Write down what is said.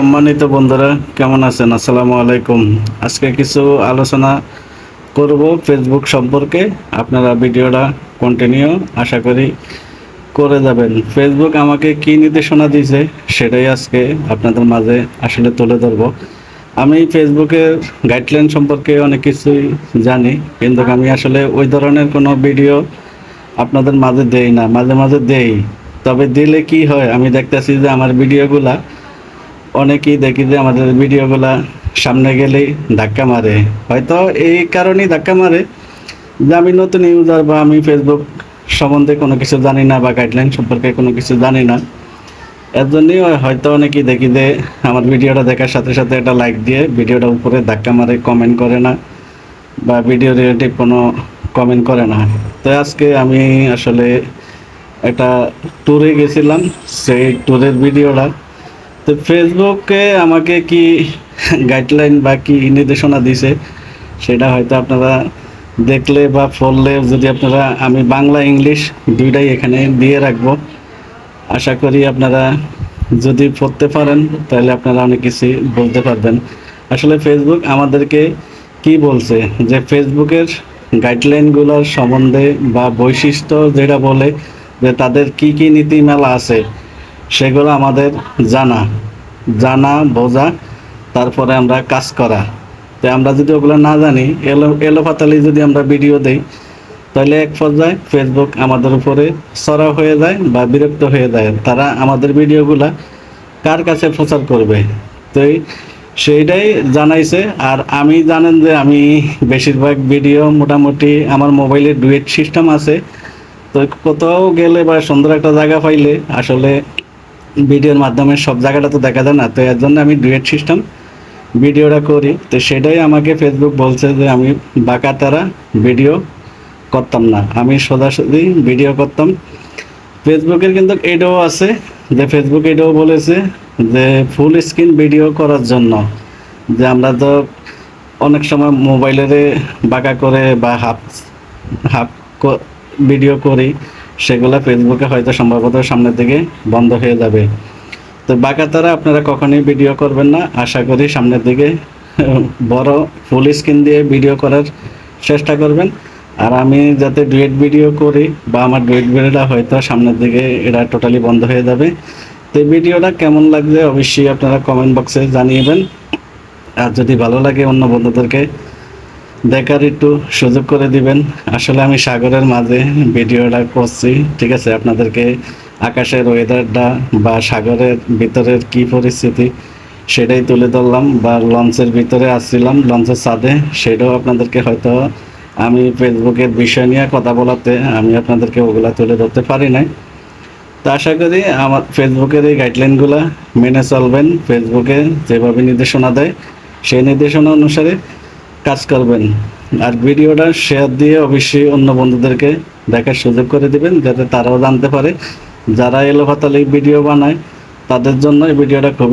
সম্মানিত বন্ধুরা, কেমন আছেন? আসসালামু আলাইকুম। আজকে কিছু আলোচনা করব ফেসবুক সম্পর্কে। আপনারা ভিডিওটা কন্টিনিউ আশা করি করে যাবেন। ফেসবুক আমাকে কি নির্দেশনা দিয়েছে সেটাই আজকে আপনাদের মাঝে আসলে তুলে ধরবো। আমি ফেসবুকের গাইডলাইন সম্পর্কে অনেক কিছুই জানি, কিন্তু আমি আসলে ওই ধরনের কোনো ভিডিও আপনাদের মাঝে দেই না। মাঝে মাঝে দেই, তবে দিলে কি হয়? আমি দেখতেছি যে আমার ভিডিওগুলা অনেকেই দেখি যে আমাদের ভিডিওগুলা সামনে গেলেই ধাক্কা মারে। হয়তো এই কারণেই ধাক্কা মারে যে আমি নতুন ইউজার বা আমি ফেসবুক সম্বন্ধে কোনো কিছু জানি না বা গাইডলাইন সম্পর্কে কোনো কিছু জানি না। এর জন্যই হয়তো অনেকেই দেখি যে আমার ভিডিওটা দেখার সাথে সাথে একটা লাইক দিয়ে ভিডিওটা উপরে ধাক্কা মারে কমেন্ট করে না বা ভিডিও রিলেটিভ কোনো কমেন্ট করে না। তো আজকে আমি আসলে একটা ট্যুরে গেছিলাম, সেই ট্যুরের ভিডিওটা তো ফেসবুকে আমাকে কি গাইডলাইন বা কি নির্দেশনা দিছে, সেটা হয়তো আপনারা দেখলে বা পড়লে যদি আপনারা, আমি বাংলা, ইংলিশ দুইটাই এখানে দিয়ে রাখব। আশা করি আপনারা যদি পড়তে পারেন, তাহলে আপনারা অনেক কিছু বলতে পারবেন। আসলে ফেসবুক আমাদেরকে কি বলছে, যে ফেসবুকের গাইডলাইনগুলোর সম্বন্ধে বা বৈশিষ্ট্য যেটা বলে, যে তাদের কি কি নীতিমালা আছে সেগুলো আমাদের জানা। জানা, বোঝা, তারপরে আমরা কাজ করা। তো আমরা যদি ওগুলো না জানি, এলো এলো পাতালি যদি আমরা ভিডিও দেই, তাহলে এক পর্যায়ে ফেসবুক আমাদের উপরে সরা হয়ে যায় বা বিরক্ত হয়ে যায়। তারা আমাদের ভিডিওগুলা কার কাছে প্রচার করবে? তো সেইটাই জানাইছে। আর আমি জানেন যে আমি বেশিরভাগ ভিডিও মোটামুটি আমার মোবাইলে ডুয়েট সিস্টেম আছে। তো কোথাও গেলে বা সুন্দর একটা জায়গা পাইলে আসলে ভিডিওর মাধ্যমে সব জায়গাটা তো দেখা যায় না, তো এর জন্য আমি ডুয়েট সিস্টেম ভিডিওটা করি। তো সেটাই আমাকে ফেসবুক বলছে যে আমি বাঁকা তারা ভিডিও করতাম না। আমি সোজাসুজি ভিডিও করতাম। ফেসবুকের কিন্তু এটাও আছে, যে ফেসবুক এটাও বলেছে যে ফুল স্ক্রিন ভিডিও করার জন্য। যে আমরা তো অনেক সময় মোবাইলেরে বাঁকা করে বা হাফ হাফ ভিডিও করি। সেগুলো ফেসবুকে হয়তো সম্ভবত সামনের দিকে বন্ধ হয়ে যাবে। তো বাঁকা তারা আপনারা কখনোই ভিডিও করবেন না। আশা করি সামনের দিকে বড় ফুল স্ক্রিন দিয়ে ভিডিও করার চেষ্টা করবেন। আর আমি যাতে ডুয়েট ভিডিও করি বা আমার ডুয়েট ভিডিওটা হয়তো সামনের দিকে এটা টোটালি বন্ধ হয়ে যাবে। তো ভিডিওটা কেমন লাগছে অবশ্যই আপনারা কমেন্ট বক্সে জানিয়েবেন আর যদি ভালো লাগে অন্য বন্ধুদেরকে দেখার একটু সুযোগ করে দিবেন। আসলে আমি সাগরের মাঝে ভিডিওটা করছি, ঠিক আছে? আপনাদেরকে আকাশের ওয়েদারটা বা সাগরের ভিতরের কি পরিস্থিতি সেটাই তুলে ধরলাম বা লঞ্চের ভিতরে আসছিলাম, লঞ্চের ছাদে। সেটাও আপনাদেরকে হয়তো আমি ফেসবুকের বিষয় নিয়ে কথা বলাতে আমি আপনাদেরকে ওগুলা তুলে ধরতে পারি নাই। তো আশা করি আমার ফেসবুকের এই গাইডলাইনগুলো মেনে চলবেন। ফেসবুকে যেভাবে নির্দেশনা দেয়, সেই নির্দেশনা অনুসারে কাজ করবেন। আর ভিডিওটা শেয়ার দিয়ে অবশ্যই অন্য বন্ধুদেরকে দেখার সুযোগ করে দিবেন, যাতে তারাও জানতে পারে। যারা এলোপাতালি ভিডিও বানায়, তাদের জন্য এই ভিডিওটা খুবই